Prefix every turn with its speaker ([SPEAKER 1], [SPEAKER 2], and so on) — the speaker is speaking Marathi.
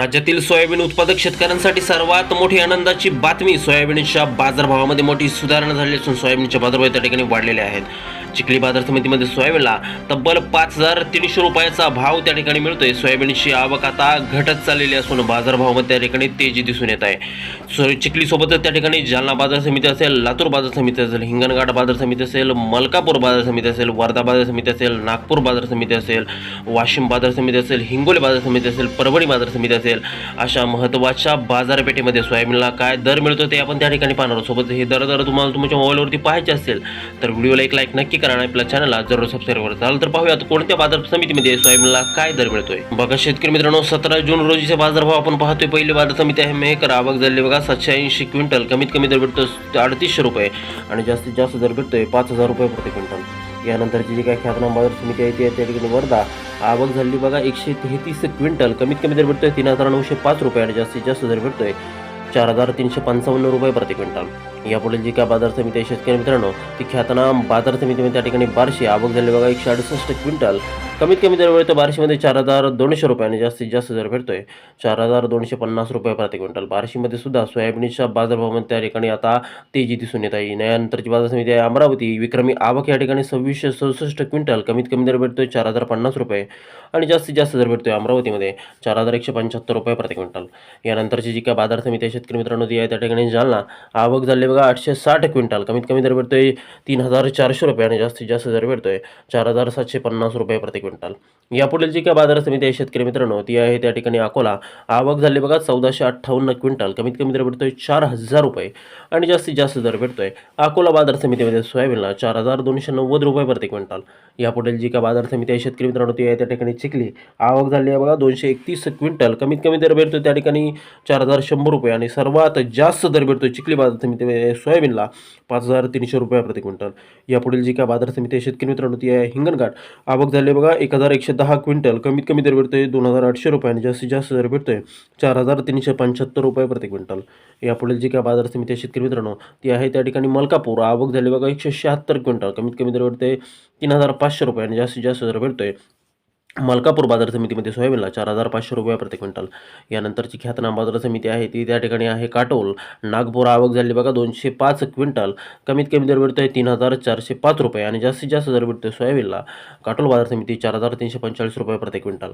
[SPEAKER 1] राज्यातील सोयाबीन उत्पादक शेतकऱ्यांसाठी सर्वात मोठी आनंदाची बातमी सोयाबीनच्या बाजारभावामध्ये मोठी सुधारणा झाली असून सोयाबीनचे बाजारभाव त्या ठिकाणी वाढलेले आहेत. चिखली बाजार समितीमध्ये सोयाबीनला तब्बल पाच हजार तीनशे रुपयाचा भाव त्या ठिकाणी मिळतोय. सोयाबीनची आवक आता घटत चाललेली असून बाजारभावामध्ये त्या ठिकाणी तेजी दिसून येत आहे. चिखलीसोबतच त्या ठिकाणी जालना बाजार समिती असेल लातूर बाजार समिती असेल हिंगणघाट बाजार समिती असेल मलकापूर बाजार समिती असेल वर्धा बाजार समिती असेल नागपूर बाजार समिती असेल वाशिम बाजार समिती असेल हिंगोली बाजार समिती असेल परभणी बाजार समिती असेल अशा महत्त्वाच्या बाजारपेठेमध्ये सोयाबीनला काय दर मिळतो ते आपण त्या ठिकाणी पाहणार सोबत हे दर दर तुम्हाला तुमच्या मोबाईलवरती पाहायचे असेल तर व्हिडिओला एक लाईक नक्की करा आणि आपल्या चॅनलला जरूर सबस्क्राईब करा. चालेल तर पाहूयात कोणत्या बाजार समितीमध्ये सोयाबीनला काय दर मिळतोय. बघा शेतकरी मित्रांनो सतरा जून रोजीचे बाजारभाव आपण पाहतोय. पहिली बाजार समिती आहे मेहकर आवक झाली बघा सातशे ऐंशी क्विंटल. कमीत कमी दर भेटतो अडतीसशे रुपये. आणि जास्तीत जास्त दर भेटतोय पाच हजार रुपये प्रति क्विंटल. यानंतरची जी काही ख्यातनाम बाजार समिती आहे ती आहे त्या ठिकाणी वर्धा. आवक झाली बघा एकशे तेहतीस क्विंटल. कमीत कमी दर भेटतोय तीन हजार नऊशे पाच रुपये आणि जास्तीत जास्त दर भेटतोय चार हजार तीनशे पंचावन्न रुपये प्रति क्विंटल. यापुढील जी काय बाजार समिती आहे शेतकरी मित्रांनो ती ख्यातनाम बाजार समितीमध्ये त्या ठिकाणी बारशे आवक झाली बघा एकशे अडुसष्ट क्विंटल. कमीत कमी दर तर बार्शीमध्ये चार हजार दोनशे रुपयाने जास्तीत जास्त दर भेटतोय. चार हजार दोनशे पन्नास रुपये प्रति क्विंटल. बार्शीमध्ये सुद्धा सोयाबीनच्या बाजारभावामध्ये त्या ठिकाणी आता तेजी दिसून येत आहे. यानंतरची बाजार समिती आहे अमरावती. विक्रमी आवक या ठिकाणी सव्वीसशे सदुसष्ट क्विंटल. कमीत कमी दर भेटतोय चार हजार पन्नास रुपये आणि जास्तीत जास्त दर भेटतोय अमरावतीमध्ये चार हजार एकशे पंच्याहत्तर रुपये प्रति क्विंटल. यानंतरची जी काय बाजार समिती आहे शेतकरी मित्रांनो ती आहे त्या ठिकाणी जालना. आवक झाली बघा आठशे साठ क्विंटल. कमीत कमी दर भेटतोय तीन हजार चारशे रुपये आणि जास्तीत जास्त दर भेटतोय चार हजार सातशे पन्नास रुपये प्रति क्विंटल. यापुढील जी काय बाजार समिती आहे शेतकरी मित्रांनो ती आहे त्या ठिकाणी अकोला. आवक झाली बघा चौदाशे अठ्ठावन्न क्विंटल. कमीत कमी दर भेटतोय चार हजार रुपये आणि जास्तीत जास्त दर भेटतोय अकोला बाजार समितीमध्ये सोयाबीनला चार हजार दोनशे नव्वद रुपये प्रति क्विंटल. यापुढील जी काय बाजार समिती आहे शेतकरी मित्रांनो ती आहे त्या ठिकाणी चिखली. आवक झाली आहे बघा दोनशे एकतीस क्विंटल. कमीत कमी दर भेटतोय त्या ठिकाणी चार हजार शंभर रुपये आणि सर्वात जास्त दर भेटतोय चिखली बाजार समितीमध्ये सोयाबीनला पाच हजार तीनशे रुपये प्रति क्विंटल. यापुढील जी काय बाजार समिती आहे शेतकरी मित्रांनो ती आहे हिंगणघाट. आवक झाली आहे बघा एक हजार एकशे दहा क्विंटल. कमीत कमी दर भेटतोय दोन हजार आठशे रुपये आणि जास्तीत जास्त दर भेटतोय चार हजार तीनशे पंच्याहत्तर रुपये प्रति क्विंटल. यापुढील जी काय बाजार समिती आहे शेतकरी मित्रांनो ती आहे त्या ठिकाणी मलकापूर. आवक झाली बघा एकशे शहात्तर क्विंटल. कमीत कमी दर भेटतोय तीन हजार पाचशे रुपये आणि जास्तीत जास्त दर भेटतोय. मलकापूर बाजार समितीमध्ये सोयाबीनला चार हजार पाचशे रुपये प्रति क्विंटल. यानंतरची ख्यातनाम बाजार समिती आहे ती त्या ठिकाणी आहे काटोल. नागपूर आवक झाली बघा दोनशे पाच क्विंटल. कमीत कमी दर आहे तीन हजार चारशे पाच रुपये आणि जास्तीत जास्त दर भेटतोय सोयाबीनला. काटोल बाजार समिती चार हजार तीनशे पंचेचाळीस रुपये प्रति क्विंटल.